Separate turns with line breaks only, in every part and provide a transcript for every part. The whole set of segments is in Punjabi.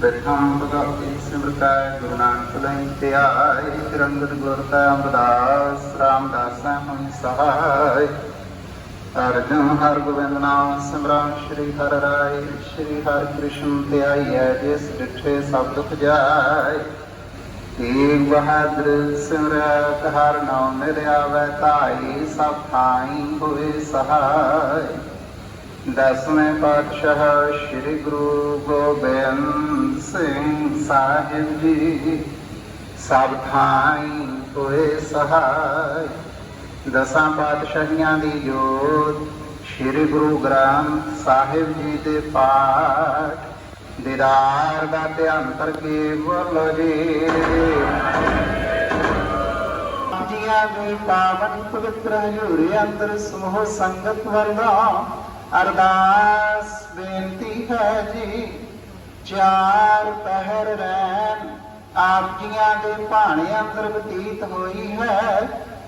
ਪ੍ਰਥਮ ਭਗਵਤੀ ਸਿਮਰਤੈ ਗੁਰੂ ਨਾਨਕ ਲਈ ਤੇ ਆਏ ਤਿਰੰਗਤ ਗੁਰ ਕਾ ਅੰਬਦਾਸ ਰਾਮਦਾਸ ਹੁਣ ਸਹਾਇ ਅਰਜਨ ਹਰ ਗੋਬਿੰਦ ਨਾਮ ਸਿਮਰਨ ਸ੍ਰੀ ਹਰਿ ਰਾਇ ਸ੍ਰੀ ਹਰਿ ਕ੍ਰਿਸ਼ਨ ਤੇ ਆਈਐ ਜਿਸ ਡਿਠੇ ਸਭ ਦੁਖ ਜਾਏ ਤੇਗ ਬਹਾਦਰ ਸਿਮਰਤ ਹਰ ਨਾਮ ਮੇਰੇ ਆਵੈ ਤਾਈ ਸਭ ਥਾਈ ਹੋਏ ਸਹਾਈ ਦਸਵੇਂ ਪਾਤਸ਼ਾਹ ਸ੍ਰੀ ਗੁਰੂ ਗੋਬਿੰਦ ਸਿੰਘ ਸਾਹਿਬ ਜੀ, ਸਭ ਥਾਈ ਹੋਏ ਸਹਾਈ। ਦਸਾਂ ਪਾਤਸ਼ਾਹੀਆਂ ਦੀ ਜੋਤ ਸ੍ਰੀ ਗੁਰੂ ਗ੍ਰੰਥ ਸਾਹਿਬ ਜੀ ਦੇ ਪਾਠ ਦੀਦਾਰ ਦਾ ਧਿਆਨ ਕਰਕੇ ਬੋਲੋ ਜੀ। ਜੀਆਂ ਦੇ ਪਾਵਨ ਪਵਿੱਤਰ ਹਜ਼ੂਰੇ ਅੰਦਰ ਸਮੂਹ ਸੰਗਤ ਵਰਗਾ ਅਰਦਾਸ ਬੇਨਤੀ ਹੈ ਜੀ, ਚਾਰ ਪਹਿਰ ਰਹਿਣ। ਆਪ ਜੀਆਂ ਦੇ ਭਾਣੇ ਅੰਦਰ ਬਤੀਤ ਹੋਈ ਹੈ।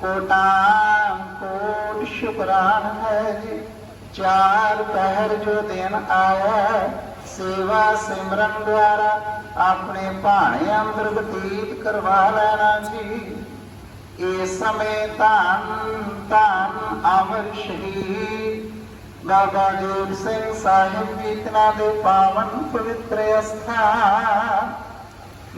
ਕੋਟਾਂ, ਕੋਟ ਸ਼ੁਕਰਾਨ ਹੈ ਜੀ। ਚਾਰ ਪਹਿਰ ਜੋ ਦਿਨ ਆਇਆ, ਸੇਵਾ ਸਿਮਰਨ ਦੁਆਰਾ ਆਪਣੇ ਭਾਣੇ ਅੰਦਰ ਬਤੀਤ ਕਰਵਾ ਲੈਣਾ ਜੀ। ਇਸ ਸਮੇਂ ਧੰਨ ਧੰਨ ਅਮਰ ਸ਼ਹੀਦ ਬਾਬਾ ਜੀਤ ਸਿੰਘ ਸਾਹਿਬ ਜੀ ਤਨਾ ਦੇ ਪਾਵਨ ਪਵਿੱਤਰ ਅਸਥਾਨ।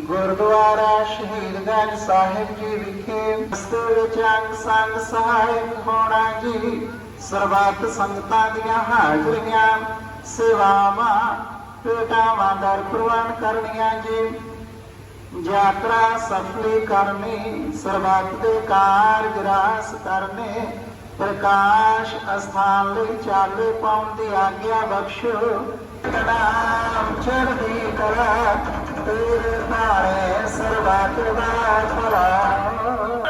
ਗੁਰਦੁਆਰਾ ਸ਼ਹੀਦਗੰਜ ਸਾਹਿਬ ਜੀ ਵਿਖੇ ਰਸਤੇ ਵਿੱਚ ਅੰਗ ਸੰਗ ਸਹਾਇਕ ਹੋਣਾ ਜੀ। ਸਰਬੱਤ ਸੰਗਤਾਂ ਦੀਆਂ ਹਾਜ਼ਰੀਆਂ, ਸੇਵਾਵਾਂ, ਭੇਟਾਵਾਂ ਦਰ ਪ੍ਰਵਾਨ ਕਰਨੀਆਂ ਜੀ। ਯਾਤਰਾ ਸਫਲੀ ਕਰਨੀ, ਸਰਬੱਤ ਦੇ ਕਾਰਜ ਰਾਸ ਕਰਨੇ ਪ੍ਰਕਾਸ਼ ਅਸਥਾਨ ਲਈ ਚਾਲੇ ਪਾਉਣ ਦੀ ਆਗਿਆ ਬਖਸ਼ੋ। ਨਾਮ ਚੜ੍ਹਦੀ ਕਲਾ, ਤੇਰੇ ਭਾਣੇ ਸਰਬੱਤ ਦਾ ਭਲਾ।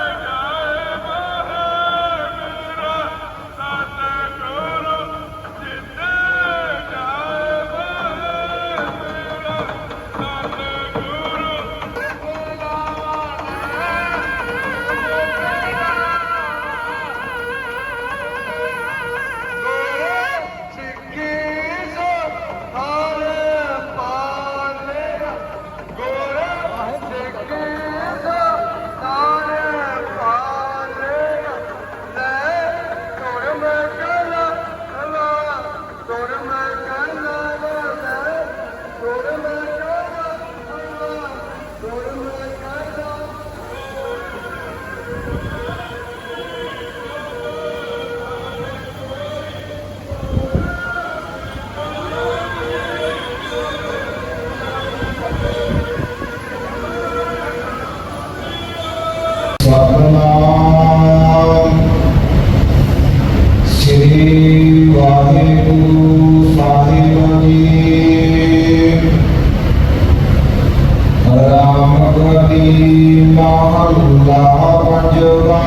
ਗਦੀ ਮਹੱਲਾ ਪੰਜਵਾ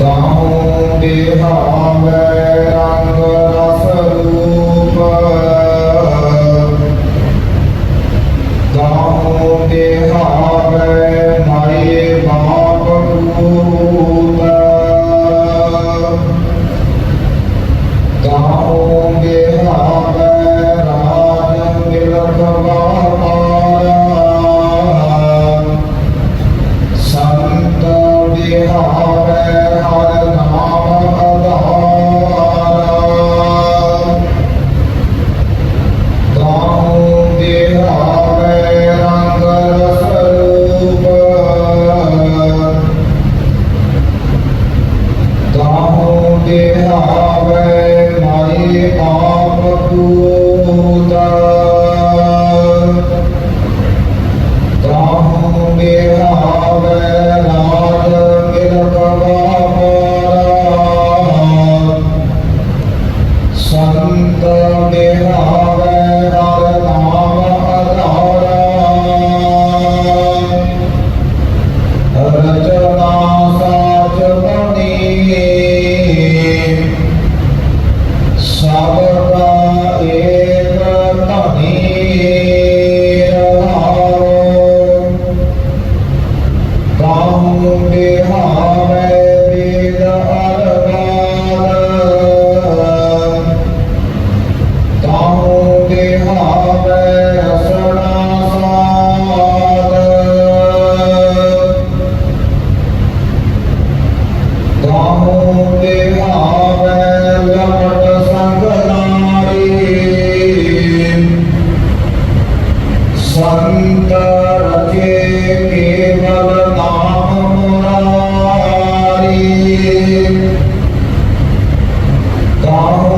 ਤਾਹੂ ਬਿਹਾਵੇ Legal.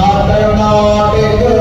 Dada yang awak dekat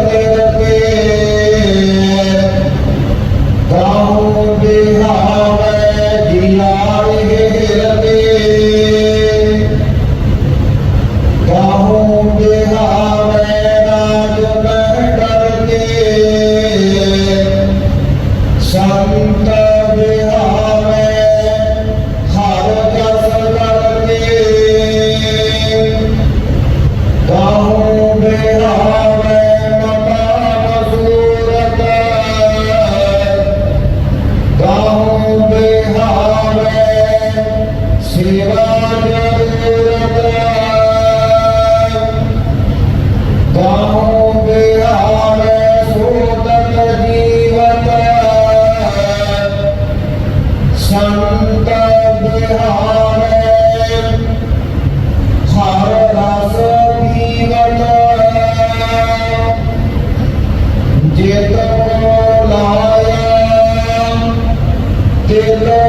Lord.